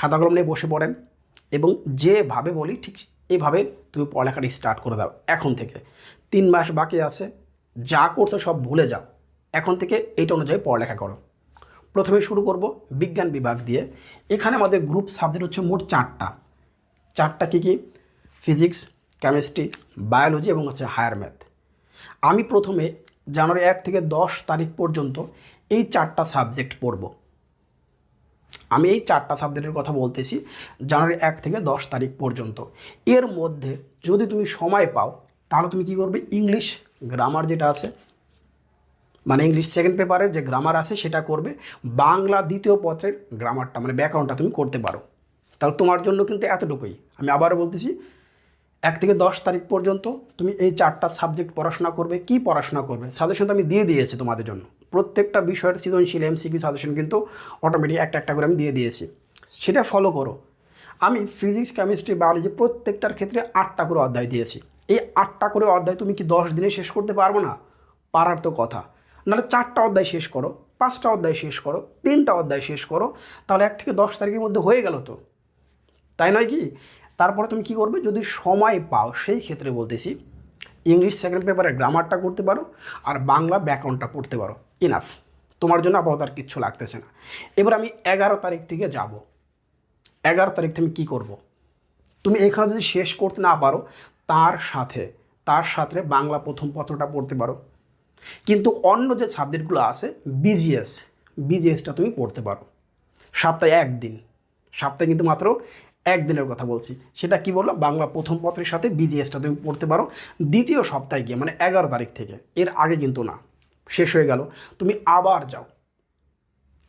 খাতা কলম নিয়ে বসে পড়েন এবং যেভাবে বলি ঠিক এইভাবে তুমি পড়ালেখাটা স্টার্ট করে দাও এখন থেকে। তিন মাস বাকি আছে, যা করছ সব ভুলে যাও। এখন থেকে এইটা অনুযায়ী পড়ালেখা করো। প্রথমে শুরু করব বিজ্ঞান বিভাগ দিয়ে। এখানে আমাদের গ্রুপ সাবজেক্ট হচ্ছে মোট চারটা। চারটা কী কী? ফিজিক্স কেমিস্ট্রি বায়োলজি এবং হচ্ছে হায়ার ম্যাথ আমি প্রথমে জানুয়ারি এক থেকে দশ তারিখ পর্যন্ত এই চারটা সাবজেক্ট পড়ব। আমি এই চারটা সাবজেক্টের কথা বলতেছি জানুয়ারি এক থেকে দশ তারিখ পর্যন্ত। এর মধ্যে যদি তুমি সময় পাও, তাহলে তুমি কি করবে? ইংলিশ গ্রামার যেটা আছে মানে ইংলিশ সেকেন্ড পেপারের যে গ্রামার আছে, সেটা করবে। বাংলা দ্বিতীয় পত্রের গ্রামারটা মানে ব্যাকরণটা তুমি করতে পারো। তাহলে তোমার জন্য কিন্তু এতটুকুই। আমি আবারও বলতেছি এক থেকে দশ তারিখ পর্যন্ত তুমি এই চারটা সাবজেক্ট পড়াশোনা করবে, কি পড়াশোনা করবে? সাজেশন তো আমি দিয়ে দিয়েছি তোমাদের জন্য। প্রত্যেকটা বিষয়ের সৃজনশীল এম এমসিকিউ সাজেশন কিন্তু অটোমেটিক একটা একটা করে আমি দিয়ে দিয়েছি। সেটা ফলো করো। আমি ফিজিক্স কেমিস্ট্রি বায়োলজি প্রত্যেকটার ক্ষেত্রে আটটা করে অধ্যায় দিয়েছি। এই আটটা করে অধ্যায় তুমি কি দশ দিনে শেষ করতে পারব না? পারার তো কথা। নাহলে চারটা অধ্যায় শেষ করো, পাঁচটা অধ্যায় শেষ করো, তিনটা অধ্যায় শেষ করো, তাহলে এক থেকে দশ তারিখের মধ্যে হয়ে গেল তো। তাই নয় কি? তারপরে তুমি কি করবে? যদি সময় পাও, সেই ক্ষেত্রে বলতেছি ইংলিশ সেকেন্ড পেপারে গ্রামারটা করতে পারো আর বাংলা ব্যাকরণটা পড়তে পারো। ইনাফ তোমার জন্য আপাতত আর কিচ্ছু লাগতেছে না। এবার আমি এগারো তারিখ থেকে যাব। এগারো তারিখ থেকে আমি কী করব? তুমি এখানে যদি শেষ করতে না পারো, তার সাথে তার সাথে বাংলা প্রথম পত্রটা পড়তে পারো। কিন্তু অন্য যে সাবজেক্টগুলো আছে বিজিএস বিজিএসটা তুমি পড়তে পারো। সপ্তাহে একদিন। সপ্তাহে কিন্তু মাত্র একদিনের কথা বলছি। সেটা কি বলল? বাংলা প্রথম পত্রের সাথে বিজিএসটা তুমি পড়তে পারো। দ্বিতীয় সপ্তাহে গিয়ে মানে এগারো তারিখ থেকে, এর আগে কিন্তু না, শেষ হয়ে গেল। তুমি আবার যাও।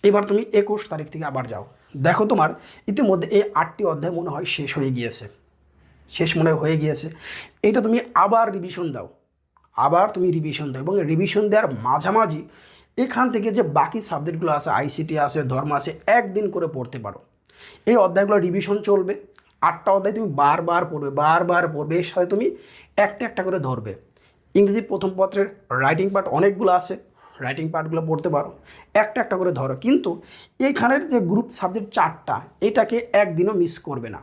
এবার তুমি একুশ তারিখ থেকে আবার যাও। দেখো তোমার, ইতিমধ্যে এই আটটি অধ্যায় মনে হয় শেষ হয়ে গিয়েছে। শেষ মনে হয়ে গিয়েছে। এটা তুমি আবার রিভিশন দাও। আবার তুমি রিভিশন দাও এবং রিভিশন দেওয়ার মাঝামাঝি এখান থেকে যে বাকি সাবজেক্টগুলো আছে আইসিটি আছে, ধর্ম আছে, একদিন করে পড়তে পারো। এই অধ্যায়গুলো রিভিশন চলবে। আটটা অধ্যায় তুমি বারবার পড়বে বারবার পড়বে, এর সাথে তুমি একটা একটা করে ধরবে। ইংরেজি প্রথম পত্রের রাইটিং পার্ট অনেকগুলো আছে রাইটিং পার্টগুলো পড়তে পারো, একটা একটা করে ধরো। কিন্তু এইখানের যে গ্রুপ সাবজেক্ট চারটা, এটাকে একদিনও মিস করবে না।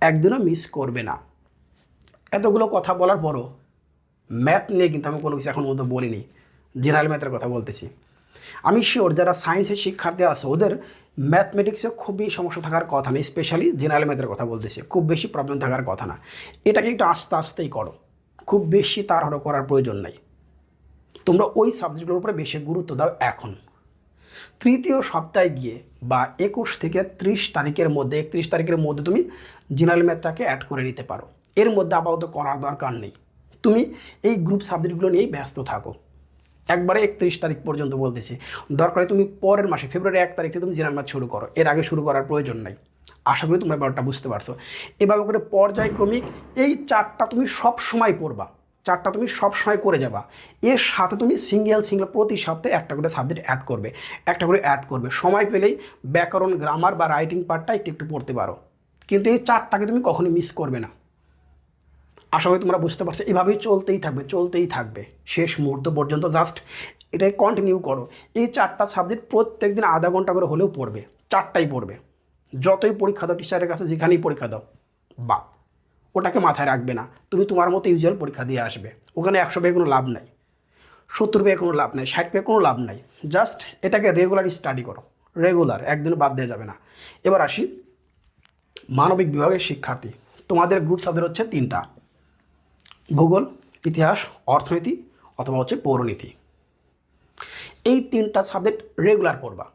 একদিনও মিস করবে না। এতগুলো কথা বলার পরও ম্যাথ নিয়ে কিন্তু আমি কোনো কিছু এখন মতো বলিনি। জেনারেল ম্যাথের কথা বলতেছি। আমি শিওর যারা সায়েন্সের শিক্ষার্থী আছে, ওদের ম্যাথমেটিক্সে খুবই সমস্যা থাকার কথা না স্পেশালি জেনারেল ম্যাথের কথা বলতেছি। খুব বেশি প্রবলেম থাকার কথা না। এটাকে একটু আস্তে আস্তেই করো। খুব বেশি তাড়াহুড়ো করার প্রয়োজন নাই। তোমরা ওই সাবজেক্টের উপরে বেশি গুরুত্ব দাও এখন। তৃতীয় সপ্তাহে গিয়ে বা একুশ থেকে ত্রিশ তারিখের মধ্যে, একত্রিশ তারিখের মধ্যে তুমি জেনারেল ম্যাথটাকে অ্যাড করে নিতে পারো। এর মধ্যে আপাতত করার দরকার নেই। তুমি এই গ্রুপ সাবজেক্টগুলো নিয়েই ব্যস্ত থাকো। একবারে একত্রিশ তারিখ পর্যন্ত বলতেছে। দরকারে তুমি পরের মাসে, ফেব্রুয়ারি এক তারিখ থেকে তুমি জেনারেল ম্যাথ শুরু করো। এর আগে শুরু করার প্রয়োজন নাই। আশা করি তোমরা ব্যাপারটা বুঝতে পারছ। এভাবে করে পর্যায়ক্রমিক এই চারটা তুমি সব সময় পড়বা। চারটা তুমি সব সময় করে যাবা। এর সাথে তুমি সিঙ্গেল সিঙ্গেল প্রতি সপ্তাহে একটা করে সাবজেক্ট অ্যাড করবে। একটা করে অ্যাড করবে। সময় পেলেই ব্যাকরণ গ্রামার বা রাইটিং পার্টটা একটু একটু পড়তে পারো। কিন্তু এই চারটাকে তুমি কখনোই মিস করবে না। আশা করি তোমরা বুঝতে পারছ, এভাবেই চলতেই থাকবে চলতেই থাকবে। শেষ মুহূর্ত পর্যন্ত জাস্ট এটাই কন্টিনিউ করো। এই চারটা সাবজেক্ট প্রত্যেক দিন আধা ঘণ্টা করে হলেও পড়বে, চারটাই পড়বে। যতই পরীক্ষা দাও টিচারের কাছে, যেখানেই পরীক্ষা দাও, বা ওটাকে মাথায় রাখবে না। তুমি তোমার মতো ইউজুয়াল পরীক্ষা দিয়ে আসবে। ওখানে একশো পেয়ে কোনো লাভ নাই, সত্তর পেয়ে কোনো লাভ নাই, ষাট পেয়ে কোনো লাভ নাই। জাস্ট এটাকে রেগুলার স্টাডি করো রেগুলার একদিন বাদ দেওয়া যাবে না। এবার আসি মানবিক বিভাগের শিক্ষার্থী। তোমাদের গ্রুপ সাবজেক্ট হচ্ছে তিনটা। ভূগোল, ইতিহাস, অর্থনীতি অথবা হচ্ছে পৌরনীতি। এই তিনটা সাবজেক্ট রেগুলার পড়বা।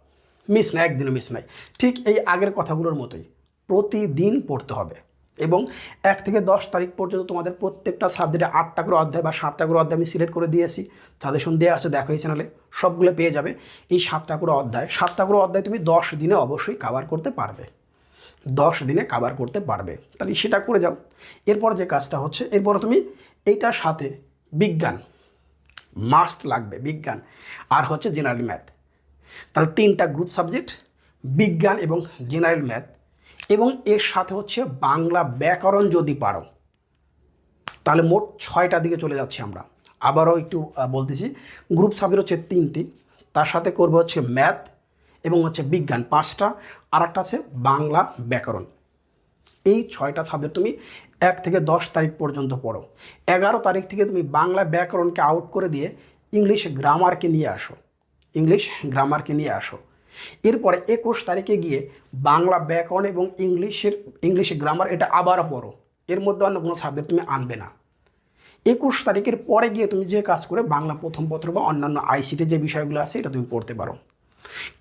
মিস নাই, একদিনও মিস নাই। ঠিক এই আগের কথাগুলোর মতোই প্রতিদিন পড়তে হবে এবং এক থেকে দশ তারিখ পর্যন্ত তোমাদের প্রত্যেকটা সাবজেক্টে আটটা করে অধ্যায় বা সাতটা করে অধ্যায় আমি সিলেক্ট করে দিয়েছি। সাজেশন দেওয়া আছে, দেখো এই চ্যানেলে সবগুলো পেয়ে যাবে। এই সাতটা করে অধ্যায়, সাতটা করে অধ্যায় তুমি দশ দিনে অবশ্যই কাভার করতে পারবে। দশ দিনে কাবার করতে পারবে। তাহলে সেটা করে যাও। এরপর যে কাজটা হচ্ছে, এরপরে তুমি এইটার সাথে বিজ্ঞান মাস্ট লাগবে, বিজ্ঞান, আর হচ্ছে জেনারেল ম্যাথ তাহলে তিনটা গ্রুপ সাবজেক্ট বিজ্ঞান এবং জেনারেল ম্যাথ এবং এর সাথে হচ্ছে বাংলা ব্যাকরণ যদি পারো, তাহলে মোট ছয়টা দিকে চলে যাচ্ছি আমরা। আবারও একটু বলতেছি গ্রুপ সাবজেক্ট হচ্ছে তিনটি। তার সাথে করব হচ্ছে ম্যাথ এবং হচ্ছে বিজ্ঞান পাঁচটা আর একটা আছে বাংলা ব্যাকরণ। এই ছয়টা সাবজেক্ট তুমি এক থেকে দশ তারিখ পর্যন্ত পড়ো। এগারো তারিখ থেকে তুমি বাংলা ব্যাকরণকে আউট করে দিয়ে ইংলিশ গ্রামারকে নিয়ে আসো। ইংলিশ গ্রামারকে নিয়ে আসো। এরপরে একুশ তারিখে গিয়ে বাংলা ব্যাকরণ এবং ইংলিশের ইংলিশ গ্রামার এটা আবার পড়ো। এর মধ্যে অন্য কোনো সাবজেক্ট তুমি আনবে না। একুশ তারিখের পরে গিয়ে তুমি যে কাজ করে বাংলা প্রথম পত্র বা অন্যান্য আইসিটির যে বিষয়গুলো আছে এটা তুমি পড়তে পারো।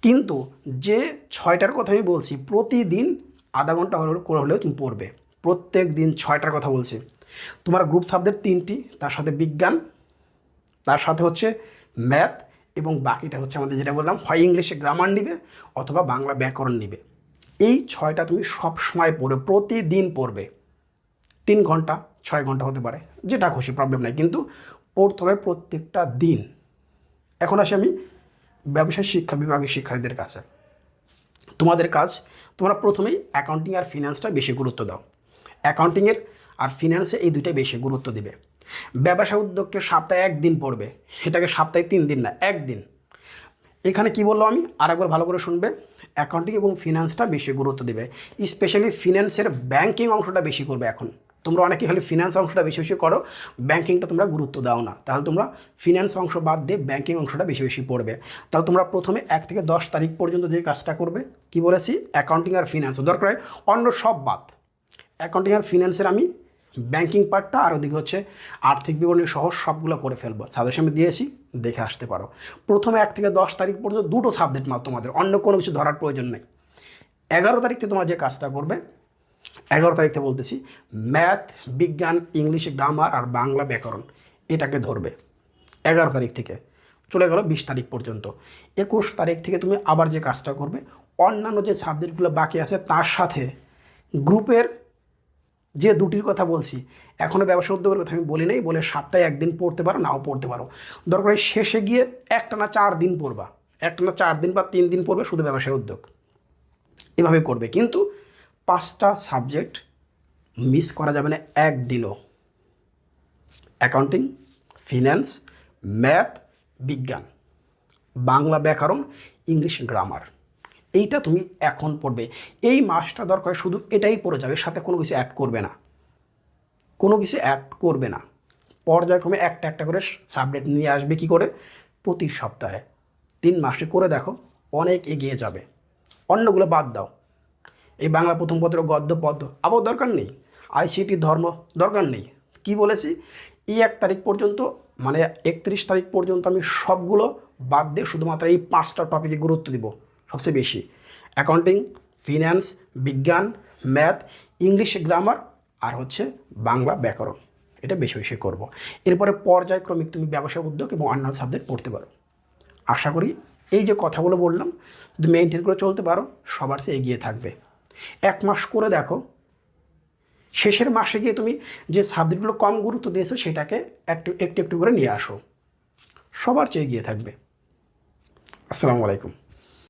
কিন্তু যে ছয়টার কথা আমি বলছি, প্রতিদিন আধা ঘণ্টা হলে করে হলেও তুমি পড়বে। প্রত্যেক দিন ছয়টার কথা বলছি। তোমার গ্রুপ সাবজেক্ট তিনটি, তার সাথে বিজ্ঞান, তার সাথে হচ্ছে ম্যাথ এবং বাকিটা হচ্ছে আমাদের যেটা বললাম, হয় ইংলিশে গ্রামার নিবে অথবা বাংলা ব্যাকরণ নিবে। এই ছয়টা তুমি সব সময় পড়বে প্রতিদিন পড়বে। তিন ঘণ্টা, ছয় ঘণ্টা হতে পারে, যেটা খুশি প্রবলেম নাই। কিন্তু পড়তে হবে প্রত্যেকটা দিন। এখন আসি আমি ব্যবসায় শিক্ষা বিভাগের শিক্ষার্থীদের কাছে। তোমাদের কাজ, তোমরা প্রথমেই অ্যাকাউন্টিং আর ফিনান্সটা বেশি গুরুত্ব দাও। অ্যাকাউন্টিংয়ের আর ফিনান্সে এই দুইটাই বেশি গুরুত্ব দিবে। ব্যবসা উদ্যোগকে সপ্তাহে একদিন পড়বে। সেটাকে সপ্তাহে তিন দিন না, একদিন। এখানে কি বলল আমি? আর একবার ভালো করে শুনবে। অ্যাকাউন্টিং এবং ফিনান্সটা বেশি গুরুত্ব দেবে। স্পেশালি ফিনান্সের ব্যাংকিং অংশটা বেশি করবে এখন। তোমরা অনেকে খালি ফিনান্স অংশটা বেশি বেশি করো ব্যাংকিংটা তোমরা গুরুত্ব দাও না। তাহলে তোমরা ফিনান্স অংশ বাদ দিয়ে ব্যাংকিং অংশটা বেশি বেশি পড়বে। তাহলে তোমরা প্রথমে এক থেকে দশ তারিখ পর্যন্ত যে কাজটা করবে, কি বলেছি? অ্যাকাউন্টিং আর ফিনান্স দরকার হয় অন্য সব বাদ। অ্যাকাউন্টিং আর ফিনান্সের আমি ব্যাংকিং পার্টটা আর ওদিকে হচ্ছে আর্থিক বিবরণী সহ সবগুলো করে ফেলব। সাজেশন আমি দিয়েছি, দেখে আসতে পারো। প্রথমে এক থেকে দশ তারিখ পর্যন্ত দুটো সাবজেক্ট মাত্র তোমাদের, অন্য কোনো কিছু ধরার প্রয়োজন নেই। এগারো তারিখ থেকে তোমরা যে কাজটা করবে এগারো তারিখ থেকে বলতেছি, ম্যাথ, বিজ্ঞান, ইংলিশ গ্রামার আর বাংলা ব্যাকরণ, এটাকে ধরবে এগারো তারিখ থেকে। চলে গেল বিশ তারিখ পর্যন্ত। একুশ তারিখ থেকে তুমি আবার যে কাজটা করবে, অন্যান্য যে সাবজেক্টগুলো বাকি আছে, তার সাথে গ্রুপের যে দুটির কথা বলছি এখনও ব্যবসা উদ্যোগের কথা আমি বলি নাই, বলে সপ্তাহে একদিন পড়তে পারো, নাও পড়তে পারো। দরকার শেষে গিয়ে একটা না চার দিন পড়বা। একটা না চার দিন বা তিন দিন পড়বে শুধু ব্যবসায় উদ্যোগ। এভাবে করবে। কিন্তু পাঁচটা সাবজেক্ট মিস করা যাবে না একদিনও। অ্যাকাউন্টিং ফিন্যান্স ম্যাথ, বিজ্ঞান, বাংলা ব্যাকরণ, ইংলিশ গ্রামার। এইটা তুমি এখন পড়বে। এই মাসটা দরকার শুধু এটাই পড়ে যাবে, সাথে কোনো কিছু অ্যাড করবে না। কোনো কিছু অ্যাড করবে না। পর্যায়ক্রমে একটা একটা করে সাবজেক্ট নিয়ে আসবে কি করে? প্রতি সপ্তাহে। তিন মাসে করে দেখো, অনেক এগিয়ে যাবে। অন্যগুলো বাদ দাও। এই বাংলা প্রথম পত্র গদ্য পদ্য। আবার দরকার নেই। আইসিটি ধর্ম দরকার নেই। কি বলেছি? এই এক তারিখ পর্যন্ত মানে একত্রিশ তারিখ পর্যন্ত আমি সবগুলো বাদ দিয়ে শুধুমাত্র এই পাঁচটা টপিকে গুরুত্ব দিব, সবচেয়ে বেশি। অ্যাকাউন্টিং ফিন্যান্স বিজ্ঞান ম্যাথ ইংলিশ গ্রামার আর হচ্ছে বাংলা ব্যাকরণ। এটা বেশি বেশি করব। এরপরে পর্যায়ক্রমিক তুমি ব্যবসা উদ্যোগ এবং অন্যান্য সাবজেক্ট পড়তে পারো। আশা করি এই যে কথাগুলো বললাম যদি মেনটেন করে চলতে পারো, সবার চেয়ে এগিয়ে থাকবে। এক মাস করে দেখো। শেষের মাসে গিয়ে তুমি যে সাবজেক্টগুলো কম গুরুত্ব দিয়েছ, সেটাকে একটু একটু একটু করে নিয়ে আসো। সবার চেয়ে গিয়ে থাকবে। আসসালামু আলাইকুম।